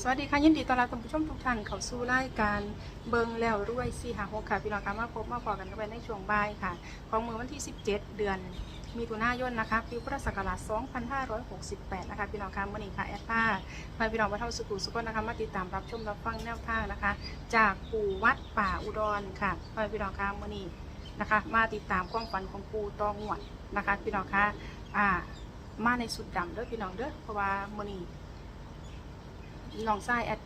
สวัสดีค่ะยินดีต้อนรับท่านผู้ชมทุกท่านเข้าสู่รายการเบิงแล้วรวยสี่หาหกค่ะพี่น้องคะมาพบมาพอกันกันไปในช่วงบ่ายค่ะ ของมือวันที่ 17 เดือนมีถุนายนนะคะปีพุทธศักราช 2568 นะคะพี่น้องคะมื่อนี้ค่ะแอดผ้าพาพี่น้องมาเท่าสุขุสุขนะคะมาติดตามรับชมรับฟังแนวทางนะคะ จากปู่วัดป่าอุดรค่ะพาพี่น้องคะมื่อนี้นะคะ มาติดตามความฝันของปู่ตองหวดนะคะ พี่น้องคะอ่ามาในสุดดำเด้อพี่น้องเด้อเพราะว่ามื่อนี้ น้องชายแอด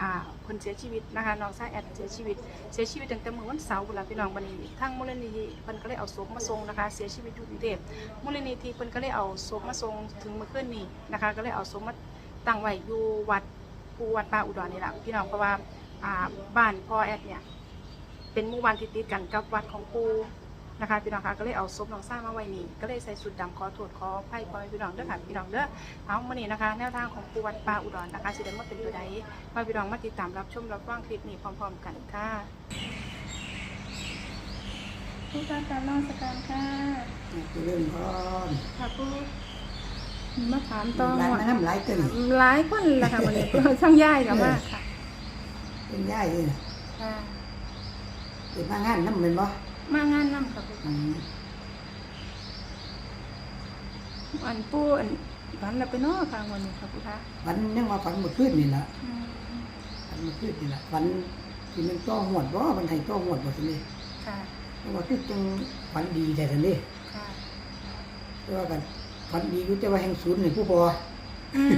อ่าคนเสียชีวิตนะคะน้องชายแอดเสียชีวิต เสียชีวิตตั้งแต่เมื่อวันเสาร์บุนละพี่น้องบันนี้ทั้งมูลนิธิเพิ่นก็เลยเอาศพมาส่งนะคะ เสียชีวิตอยู่กรุงเทพมูลนิธิเพิ่นก็เลยเอาศพมาส่งถึงเมื่อคืนนี้นะคะ ก็เลยเอาศพมาตั้งไว้อยู่วัดปูวัดป่าอุดรนี่แหละพี่น้องเพราะว่าอ่าบ้านพ่อแอดเนี่ยเป็นหมู่บ้านที่ติดกันกับวัดของปู นะคะพี่น้องคะก็เลยเอาศพน้องซ่ายมาไว้นี่ก็เลยใส่ชุดดำขอโทษขออภัยพ่อแม่พี่น้องเด้อค่ะพี่น้องเด้อเอามื่อนี้นะคะ แนวทางของปูวัดป่าอุดรนะคะสิได้มาเป็นตัวใดมาพี่น้องมาติดตามรับชมรับฟังคลิปนี้พร้อม ๆ กันค่ะผู้การการนองสการค่ะเรื่องพรค่ะผู้มาถามต่อร้านหมดน้ำหลายตึงหลายคนละค่ะวันนี้ช่างย่ายกับมากค่ะเป็นย่ายเลยค่ะเป็นมางานน้ำเป็นบ่ มางานน้ำกับอืมอันปูอันฝันเราไปเนอกค่ะวันนี้ค่ะผู้คะฝันยังว่าฝันเมื่อคืนนี่ล่ะอืมฝันเมื่อคืนนี่ล่ะฝันที่มันต้องหวดบ่มันให้ต้องหวดบ่สินี่ค่ะเพราะว่าคือจังฝันดีแต่ทันนี่ค่ะแต่ว่ากันฝันดีอยู่แต่ว่าแห่งศูนย์นี่ผู้พออืม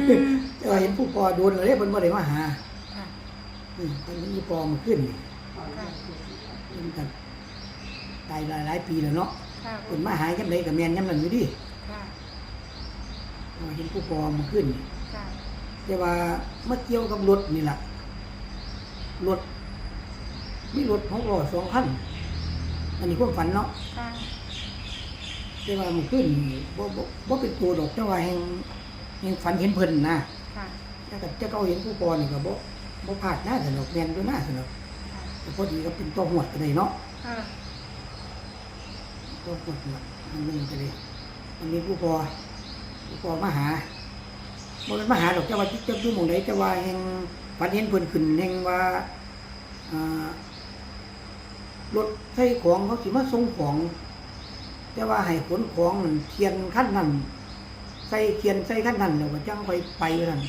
แต่ว่าเห็นผู้พอโดนเลยเพิ่นบ่ได้มาหาค่ะอืมเพิ่นมีพอมาขึ้นนี่ค่ะ เพิ่นกันตายหลายหลายปีแล้วเนาะค่ะเพิ่นมาหาจังไดก็แม่นยามนั้นอยู่ดิค่ะแต่ว่าเห็นผู้พอมาขึ้นนี่ค่ะแต่ว่ามาเกี่ยวกับรถนี่แหละรถมีรถของรอสองคันอันนี้ความฝันเนาะค่ะแต่ว่ามันขึ้นนี่บ่บ่บ่เป็นตัวดอกแต่ว่าแห่งแห่งฝันเห็นเพิ่นนะค่ะแต่ก็จะเขาเห็นผู้ปอนี่ก็บ่บ่พลาดหน้าสนุกแม่นด้วยหน้าสนุก ค่ะแต่พอดีก็เป็นตัวหวดก็ได้เนาะค่ะ ตัวหวดน่ะมันมันก็เลยมันมีผู้ปอผู้ปอมาหาบ่เป็นมาหาดอกแต่ว่าจะอยู่หม่องใดแต่ว่าแห่งฝันเห็นเพิ่นขึ้นแห่งว่าอ่ารถใส่ของเขาสิมาส่งของ แต่ว่าให้ขนของนั่นเทียนขั้นนั้นใส่เทียนใส่ขั้นนั้นแล้วก็จังไปไปนั่น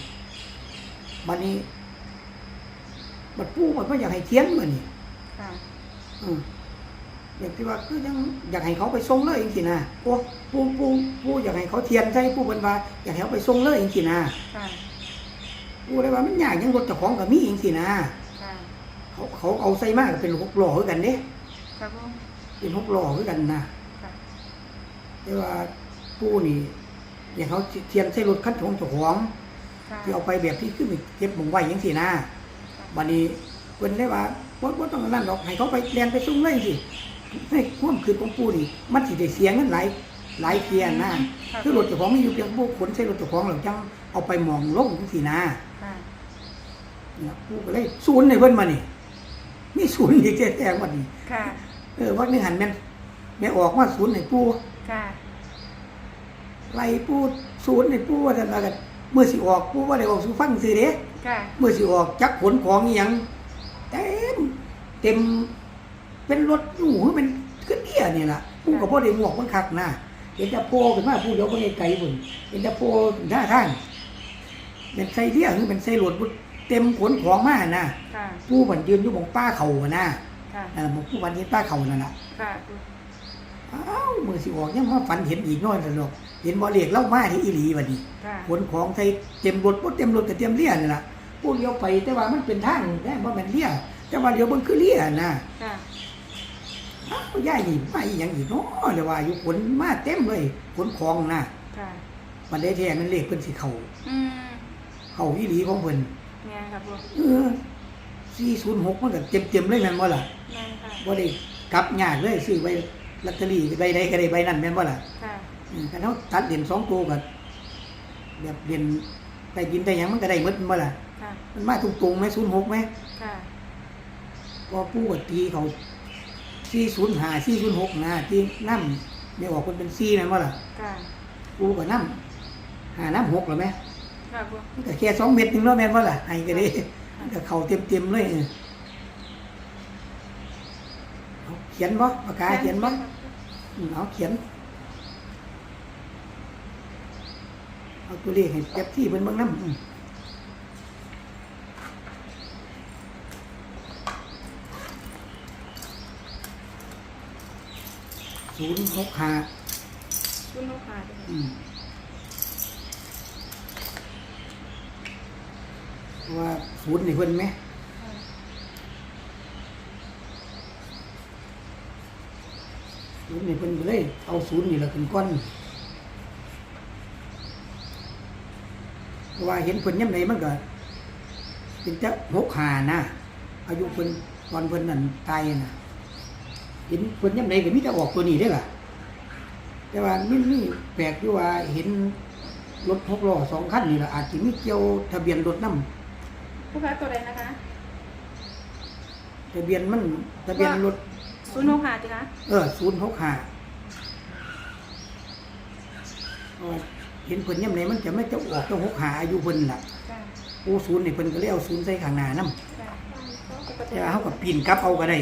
บัดนี้บัดปู่มันก็อยากให้เทียนมานี่ค่ะ อืมอยากที่ว่าคือยังอยากให้เขาไปส่งเลยจริงๆนะปู่ปู่ปู่ปู่อยากให้เขาเทียนใส่ปู่เป็นว่าอยากให้เขาไปส่งเลยจริงๆนะค่ะปู่เลยว่ามันยากยังรถเจ้าของกับมีจริงๆนะค่ะเขาเขาเอาใส่มากเป็นหกล้อคือกันเด้ครับผมเป็นหกล้อคือกันนะค่ะแต่ว่าผู้นี่อย่างเขาเทียนใส่รถคันของเจ้าของค่ะที่เอาไปแบบที่ขึ้นไปเก็บหมองไว้ยังสินะบัดนี้เพิ่นได้ว่าบ่บ่ต้องนั่นหรอกให้เขาไปเรียนไปส่งเลยสิ ให้ความคืนของปู่นี่ มันสิได้เสียเงินหลายหลายเทียนนะคือรถเจ้าของมีอยู่เพียงผู้ขนใส่รถเจ้าของแล้วจังเอาไปหมองลงจังซี่นะค่ะเนี่ยปู่ก็เลยศูนย์ให้เพิ่นมานี่มีศูนย์อีกแท้ๆบัดนี้ค่ะเออว่านึงหันแม่นแม่ออกมาศูนย์ให้ปู่ค่ะไล่ปูศูนย์ในปูว่าท่านว่ากันเมื่อสิออกปูว่าได้ออกสู่ฟังสิเด้ค่ะเมื่อสิออกจักขนของอีหยังเต็มเต็ม เป็นรถอยู่คือเป็นขึ้นเดียนี่ล่ะปูก็บ่ได้หมวกมันคักนะเห็นแต่โพขึ้นมาปูเดี๋ยวบ่ไกลๆพุ่นเห็นแต่โพหน้าทางเป็นใส่เดียคือเป็นใส่รถพุ่นเต็มขนของมานะค่ะปูมันยืนอยู่บนป้าเขาอะนะค่ะนั่นล่ะหมู่ปูวันเห็นป้าเขานั่นน่ะค่ะอ้าวมือสิออกยังมาฝันเห็นอีกน้อยสนุกเห็นบ่เรียกเล่ามาที่อีหลีบัดนี้ค่ะขนของใส่เต็มรถบ่เต็มรถก็เต็มเลียนี่ล่ะพวกเลี้ยวไปแต่ว่ามันเป็นทางแม่บ่แม่นเลียแต่ว่าเดี๋ยวเบิ่งคือเลียนะค่ะอ้าว ยายนี่มาอีหยังอีกเนาะเดี๋ยวว่าอยู่ขนมาเต็มเลยขนของนะค่ะบัดได้แท้มันเลขเพิ่นสิเข้าอืมเข้าอีหลีของเพิ่นแม่ครับผมเออ406มันก็เต็มๆเลยแม่นบ่ล่ะแม่ค่ะบ่ได้กลับยากเลยซื้อไว้ลอตเตอรี่ใบใดก็ได้ใบนั้นแม่นบ่ล่ะ ค่ะอืมคันเขาตัดเหรียญสองตัวกับแบบเหรียญได้กินได้หยังมันก็ได้หมดมาล่ะค่ะมันมาตรงๆไหมศูนย์หกไหมค่ะพอปู่กับตีเขา สี่ศูนย์ห้าสี่ศูนย์หกนะที่น้ำไม่ออกคนเป็นสี่นั่นว่าล่ะค่ะปู่กับน้ำหาน้ำหกหรือไหมคค่ะปูมันก็แค่สองเม็ดหนึงเนาะแม่นว่าล่ะให้ก็ได้มันก็เข้าเต็มๆเลยเออเอาเขียนบ่ปากกาเขียนบ่อืมเอาเขียน เอาตัวเลขให้เจ็บที่เพิ่นเบิ่งนำ ศูนย์หกห้าชุนลูกค้าด้วยอืมเพราะว่าศูนย์นี่เพิ่นไหมค่ะศูนย์นี่เพิ่นก็เลย เอาศูนย์นี่ละขึ้นก้อนเพราะว่าเห็นเพิ่นย่ำไหนมันก็เป็นจะหกหานะอายุเพิ่นตอนเพิ่นนั่นตายน่ะเห็นเพิ่นย่ำไหนก็มีแต่ออกตัวนี้ได้อล่ะ แต่ว่ามันมีแปลกอยู่ว่าเห็นรถหกล้อสองคันนี่ล่ะอาจจะมีเกี่ยวทะเบียนรถนำผู้ค้าตัวใดนะคะทะเบียนมันทะเบียนรถชุนลูกค้าสิคะเออศูนย์หกห้าเห็นเพิ่นย่ำไหนมันจะไม่จะออกต้องหกหาอายุเพิ่นล่ะจ้าโอ้ศูนย์นี่เพิ่นก็เลยเอาศูนย์ใส่ข้างหน้านำจ้า แต่ว่าเฮาก็ปีนกลับเอาก็ได้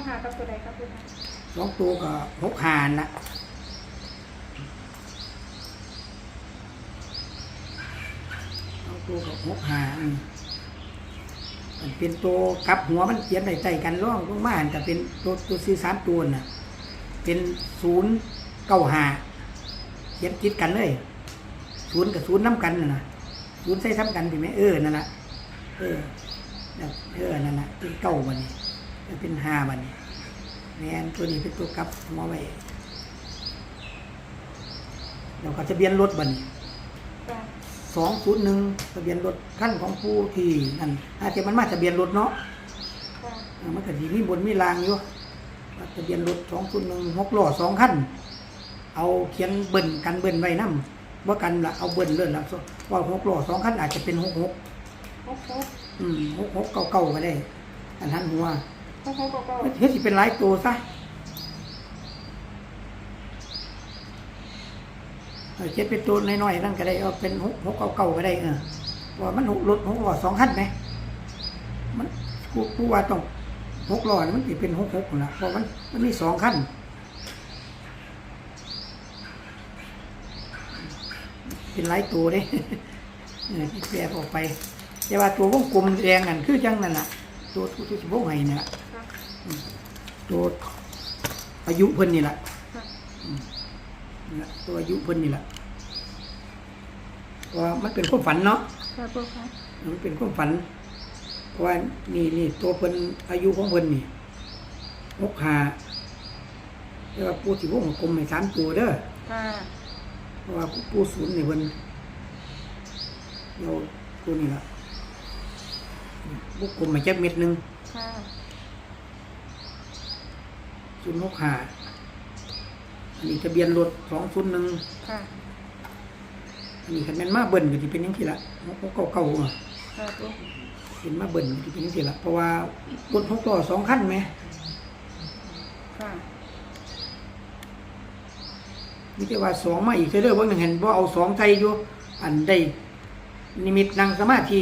ชุนลูกค้ากับตัวใดครับปูคะสองตัวก็หกหาน่ะสองตัวก็หกหาอืมมันเป็นตัวกับหัวมันเขียนใใต้กันร่องลงมาอันจะเป็นตัวตัวสี่สามตัวน่ะ เป็นศูนย์เก้าหาเขียนติดกันเลยศูนย์กับศูนย์น้ำกันน่ะนะศูนย์ใส่ซ้ำกันถูกไหมเออนั่นแหละเออเออนั่นแหละเป็นเก้าบันนี้ เป็นห้าบันนี้แมนตัวนี้เป็นตัวกลับหัวไว้แล้วก็ทะเบียนรถบันนี้จ้าสองศูนย์หนึ่งทะเบียนรถขั้นของผู้ที่นั่นอาจจะมันมาทะเบียนรถเนาะจ้าเออมันก็สีมีบนมีรางอยู่ว่าทะเบียนรถสองศูนย์หนึ่งหกล้อสองคันเอาเขียนเบิ่นกันเบิ่นไว้นํว่ากันละเอาเบิ่นเลื่อนละว่าหกล้อสองคันอาจจะเป็นหกหกหกหกอืมหกหกเก้าเก้าก็ได้อันนั้นหัวหกหก เก้าเก้าเฮ้ยสิเป็นหลายตัวซะเจ็ดเป็นตัวน้อยๆนั่นก็ได้เอาเป็นหกหกเก้าเก้าก็ได้เออว่ามันหกรถหกล้อสองคันไหมมันผู้ว่าต้องหกล้อมันสิเป็นหกหกนะเพราะมันมันมีสองคันเป็นหลายตัวเด้เออที่แปลออกไป แต่ว่าตัววงกลมแดงนั่นคือจังนั่นน่ะตัวตัวที่วงไห้นี่ล่ะค่ะ ตัวอายุเพิ่นนี่แหละค่ะนี่ล่ะตัวอายุเพิ่นนี่แหละเพราะว่ามันเป็นความฝันเนาะค่ะปูคะมันเป็นความฝันเพราะว่านี่นี่ตัวเพิ่นอายุของเพิ่นนี่หกหาแต่ว่าปูสิวงกลมให้สามตัวเด้อค่ะเพราะว่าปูศูนย์นี่เพิ่นเราตัวนี้ล่ะวงกลมให้จักเม็ดหนึงค่ะ ศูนย์หกหาอันนี้ทะเบียนรถสองศูนย์หนึ่งค่ะ อันนี้คันแม่นมาเบิ่นก็สิเป็นจังซี่ล่ะหกเก่าเก่าๆอะค่ะปูเห็นมาเบิ่นก็สิเป็นจังซี่ล่ะเพราะว่ารถหกล้อสองคันแหมค่ะ มีแต่ว่าสองมาอีกเด้อเบิ่งหนึ่งเห็นบ่เอาสองใส่อยู่อันได้นิมิตนั่งสมาธิ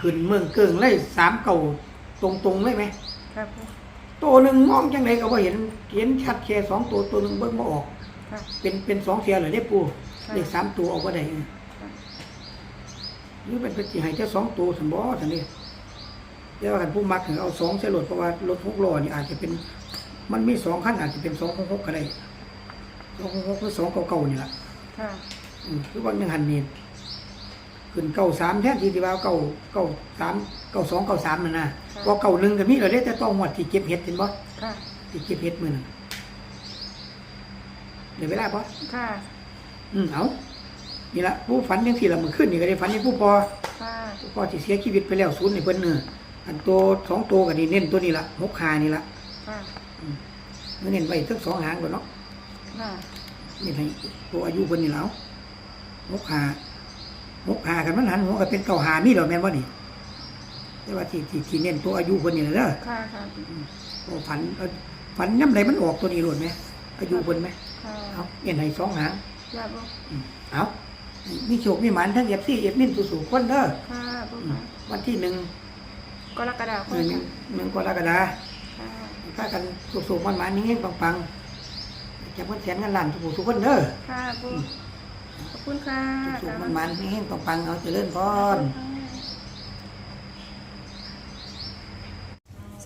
ขึ้นเมืองเกิงเลยสามเก่าตรงๆเลยไหมค่ะปู ตัวหนึ่งมองจังไดก็บ่เห็นเห็นชัดแค่สองตัวตัวหนึงเบิ่งบ่ออก ค่ะ เป็นเป็นสองเสียเหรอเด้ปูค่ะ เลขสามตัวเอาบ่ได้ค่ะหรือเป็นปฏิหารเจ้าสองตัวสันบ่สันนี่เดี๋ยวกันผู้มักถึงเอาสองใส่รถเพราะว่ารถหกล้อนี่อาจจะเป็น มันมีสองขั้นอาจจะเป็นสองหกหกก็ได้สองหกหกหรือสองเก้าเก้านี่แหละค่ะ อืมคือว่าหนึ่งหันนี่ ขึ้นเก้าสามแทนที่ที่ว่าเก้าเก้าสามเก้าสองเก้าสามนั่นนะเพราะเก้าหนึ่งก็มีเราได้แต่ต้องหมดที่เก็บเห็ดเห็นบ่ค่ะ ที่เก็บเห็ดมือนึงเดี๋ยวเวลาปะค่ะ อืมเอานี่ละผู้ฝันยังสี่ละมือขึ้นนี่ก็ได้ฝันยังผู้พอค่ะพอที่เสียชีวิตไปแล้วศูนย์ในเพิ่นเนื้ออันตัวสองตัวก็นี่เน้นตัวนี้ละหกขานี่ละค่ะเน้นไว้ทั้งสองหางก่อนเนาะ ค่ะ นี่ให้ตัวอายุเพิ่นนี่แล้วหกขา หกขากันมันหันหัวก็เป็นเก่าหามีหรอแม่นบ่นี่แต่ว่าที่ที่ที่เน้นตัวอายุเพิ่นนี่แหละเด้อค่ะค่ะโอ้ฝันเอ่อฝันย่ำใดมันออกตัวนี้โลดไหมอายุเพิ่นไหมค่ะเอาเอ็นให้สองหางอย่าบ่อืมเอามีโชคมีหมานทั้งเอฟซีเอฟมินสู่ๆคนเด้อค่ะบ่อืมค่ะวันที่หนึ่งกรกฎาคเอมอหนึ่งค่ะหนึ่งกรกฎาค่ะพากันสุขๆมันๆนิ่งๆปังๆจะเพิ่นแสนเงินล้านทุกๆคนเด้อ ค่ะบ่ ขอบคุณค่ะสุขๆมันๆนิ่งๆปังๆเอาเจริญพรส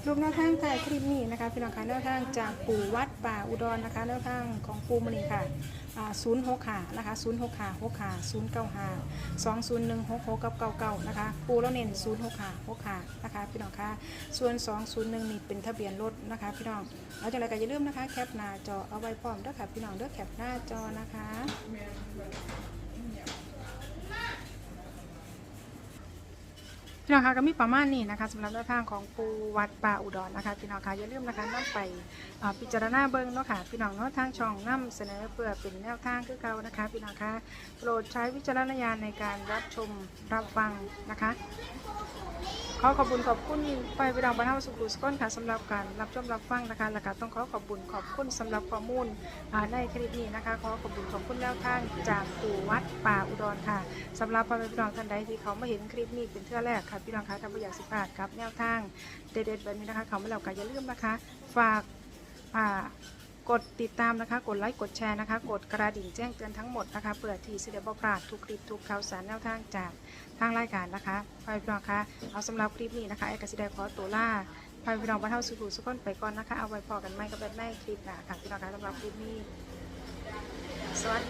รุปแนวทางแต่คลิปนี้นะคะพี่น้องคะแนวทางจากปู่วัดป่าอุดรนะคะแนวทางของปู่มณีค่ะศูนย์หกขานะคะศูนย์หกขาหกขาศูนย์เก้าหาสองศูนย์หนึ่งหกหกกับเก้าเก้านะคะปูแล้วเน้นศูนย์หกขาหกขานะคะพี่น้องคะส่วนสองศูนย์หนึ่งนี่เป็นทะเบียนรถนะคะพี่น้องเอาจากไรก็อย่าลืมนะคะแคปหน้าจอเอาไว้พร้อมด้วยค่ะพี่น้องเด้อแคปหน้าจอนะคะ พี่น้องคะก็มีประมาณนี้นะคะสำหรับแนวทางของปูวัดป่าอุดรนะคะพี่น้องคะอย่าลืมนะคะนำไปพิจารณาเบิ้งเนาะค่ะพี่น้องเนาะทางช่องนำเสนอเพื่อเป็นแนวทางคือเก่านะคะพี่น้องคะโปรดใช้วิจารณญาณในการรับชมรับฟังนะคะขอขอบคุณขอบคุณไปพี่น้องบรรเทาสุขุสก้นค่ะสำหรับการรับชมรับฟังนะคะและก็ต้องขอขอบคุณขอบคุณสำหรับข้อมูลอ่าในคลิปนี้นะคะ ขอขอบคุณขอบคุณแนวทางจากปูวัดป่าอุดรค่ะสำหรับพ่อแม่พี่น้องท่านใดที่เขามาเห็นคลิปนี้เป็นเทื่อแรกค่ะพี่น้องคะทำประหยัดสิบบาทครับ แนวทางเด็ดๆแบบนี้นะคะเขาไม่แล้วก็อย่าลืมนะคะ ฝากอ่ากดติดตามนะคะ กดไลค์กดแชร์นะคะ กดกระดิ่งแจ้งเตือนทั้งหมดนะคะเพื่อที่จะได้บ่พลาดทุกคลิปทุกข่าวสารแนวทางจากทางรายการนะคะพ่อแม่พี่น้องคะเอาสำหรับคลิปนี้นะคะแอร์กสิได้ขอตัวล่าพ่อแม่พี่น้องบรรเทาสุขุสุขคนไปก่อนนะคะเอาไว้พอกันไหมกับแบบในคลิปหนาค่ะพี่น้องคะสำหรับคลิปนี้สวัสดี